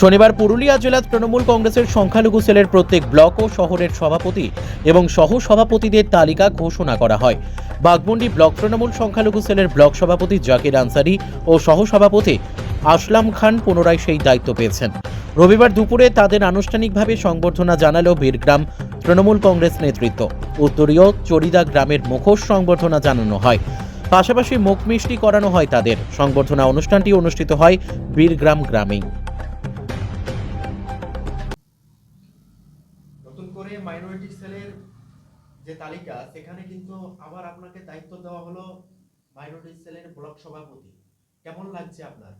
শনিবার পুরুলিয়া জেলা তৃণমূল কংগ্রেসের সংখ্যালঘু সেলের প্রত্যেক ব্লক ও শহরের সভাপতি এবং সহ সভাপতিদের তালিকা ঘোষণা করা হয়। বাগমুন্ডি ব্লক তৃণমূল সংখ্যালঘু সেলের ব্লক সভাপতি জাকির আনসারি ও সহ সভাপতি আসলাম খান পুনরায় সেই দায়িত্ব পেয়েছেন। রবিবার দুপুরে তাদের আনুষ্ঠানিকভাবে সংবর্ধনা জানালো বীরগ্রাম তৃণমূল কংগ্রেস নেতৃত্ব। উত্তরীয় চরিদা গ্রামের মুখোশ সংবর্ধনা জানানো হয়। পাশাপাশি মুখ মিষ্টি করানো হয় তাদের। সংবর্ধনা অনুষ্ঠানটি অনুষ্ঠিত হয় বীরগ্রাম গ্রামেই। মাইনরিটি সেলের যে তালিকা, সেখানে কিন্তু আবার আপনাকে দায়িত্ব দেওয়া হলো মাইনরিটি সেলের ব্লক সভাপতি কেমন লাগছে আপনার?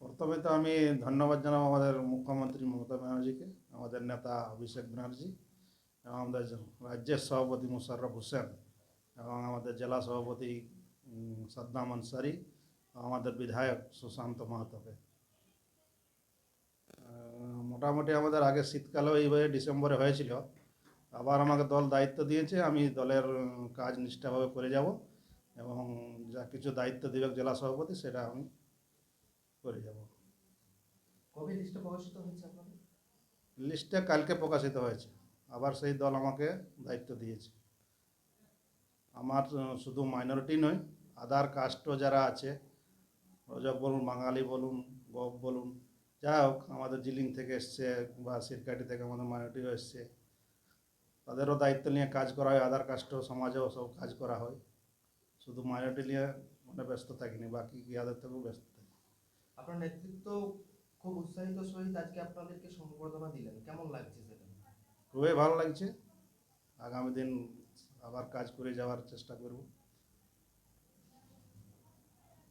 প্রথমে তো আমি ধন্যবাদ জানাব আমাদের মুখ্যমন্ত্রী মমতা ব্যানার্জিকে, আমাদের নেতা অভিষেক ব্যানার্জি, এবং আমাদের রাজ্যের সভাপতি মুশাররফ হোসেন, এবং আমাদের জেলা সভাপতি সাদ্দাম আনসারি আমাদের বিধায়ক সুশান্ত মাহাতোকে। মোটামুটি আমাদের আগে শীতকালেও এইভাবে ডিসেম্বরে হয়েছিল। আবার আমাকে দল দায়িত্ব দিয়েছে আমি দলের কাজ নিষ্ঠাভাবে করে যাব এবং যা কিছু দায়িত্ব দেবে জেলা সভাপতি সেটা আমি করে যাব। কবে লিস্টে প্রকাশিত হয়েছে আপনাদের? লিস্টে কালকে প্রকাশিত হয়েছে আবার সেই দল আমাকে দায়িত্ব দিয়েছে। আমার শুধু মাইনরিটি নয় আদার কাস্টও যারা আছে রজক বলুন বাঙালি বলুন গপ বলুন যাই হোক আমাদের জিলিং থেকে এসছে বা সিরকাটি থেকে আমাদের মাইনরিটিও এসছে। তাদেরও দায়িত্ব নিয়ে কাজ করা হয় আধার কাস্টও সমাজেও সব কাজ করা হয়। শুধু মাইনরিটি নিয়ে মানে ব্যস্ত থাকিনি বাকি ইয়াদের থেকেও ব্যস্ত থাকি। আপনার নেতৃত্ব খুব উৎসাহিত সহিত আজকে আপনাদেরকে সংবর্ধনা দিলেন। কেমন লাগছে সেটা? খুবই ভালো লাগছে। আগামী দিন আবার কাজ করে যাওয়ার চেষ্টা করব।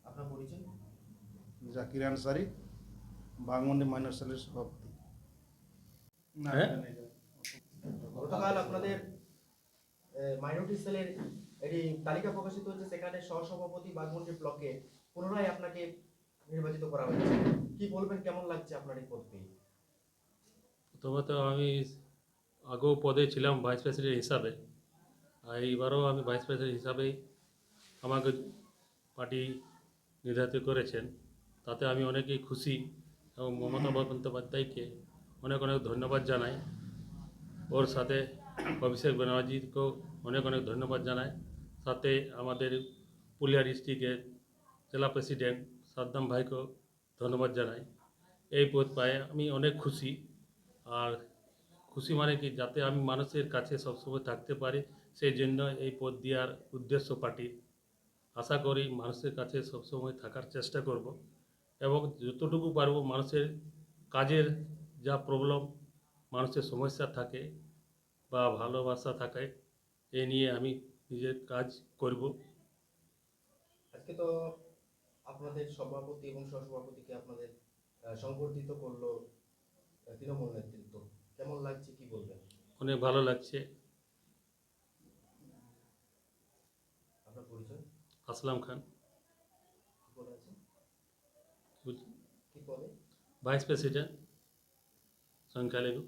আপনার পরিচয়? জাকির আনসারি। বাগমন্ডি মাইনর সেলের সভাপতি। হ্যাঁ? গতকাল আপনাদের মাইনরিটি সেলের এটি তালিকা প্রকাশিত হচ্ছে সেখানে সহসভাপতি বাগমুন্ডি ব্লকে পুনরায় আপনাকে নির্বাচিত করা হয়েছে। কি বলবেন কেমন লাগছে আপনার এই পদ পেয়ে প্রথমত আমি আগেও পদে ছিলাম ভাইস প্রেসিডেন্ট হিসাবে আর এইবারও আমি ভাইস প্রেসিডেন্ট হিসাবেই আমাকে পার্টি নির্ধারিত করেছেন। তাতে আমি অনেকেই খুশি এবং মমতা বন্দ্যোপাধ্যায়কে অনেক অনেক ধন্যবাদ জানাই। ওর সাথে অভিষেক ব্যানার্জিকেও অনেক অনেক ধন্যবাদ জানাই। সাথে আমাদের পুরুলিয়া ডিস্ট্রিক্টের জেলা প্রেসিডেন্ট সাদ্দাম ভাইকেও ধন্যবাদ জানাই। এই পদ পায়ে আমি অনেক খুশি। আর খুশি মানে কি? যাতে আমি মানুষের কাছে সবসময় থাকতে পারি, সেই জন্য এই পদ দেওয়ার উদ্দেশ্য পার্টির। আশা করি মানুষের কাছে সবসময় থাকার চেষ্টা করব। এবং যতটুকু পারব মানুষের কাজের যা প্রবলেম মানুষের সমস্যা থাকে বা ভালোবাসা থাকে এ নিয়ে আমি নিজের কাজ করব। আজকে তো আপনাদের সভাপতি এবং সহসভাপতিকে আপনাদের সংবর্ধিত করল তৃণমূল নেতৃত্ব। কেমন লাগছে কি বলবেন? অনেক ভালো লাগছে। আপনার পরিচয়? আসলাম খান কি পদে আছে বুঝ- কি পদে ভাইস প্রেসিডেন্ট সংখ্যালঘু